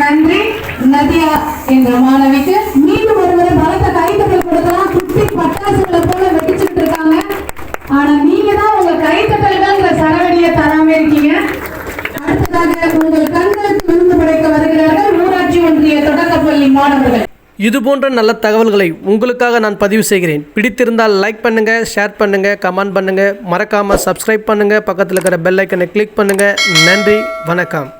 நன்றி. நதியா என்ற மாணவிக்கு மீண்டும் ஒருமுறை பலத்த கைத்தட்டல் கொடுக்கலாம். குட்டி பட்டாசுகளை போல வெடிச்சுட்டு இருக்காங்க. ஆனா நீங்க தான் உங்க கைத்தட்டல்கள்ங்கிற சரவடிய தராம இருக்கீங்க. அடுத்ததாக உங்கள் கண்களுக்கு விருந்து படைக்க வருகிறார்கள் ஊராட்சி ஒன்றிய தொடக்கப்பள்ளி மாணவர்கள். இது போன்ற நல்ல தகவல்களை உங்களுக்காக நான் பதிவு செய்கிறேன். பிடித்திருந்தால் லைக் பண்ணுங்கள் ஷேர் பண்ணுங்கள் கமெண்ட் பண்ணுங்கள் மறக்காமல் சப்ஸ்கிரைப் பண்ணுங்கள் பக்கத்தில் இருக்கிற பெல் ஐக்கனை கிளிக் பண்ணுங்கள் நன்றி வணக்கம்.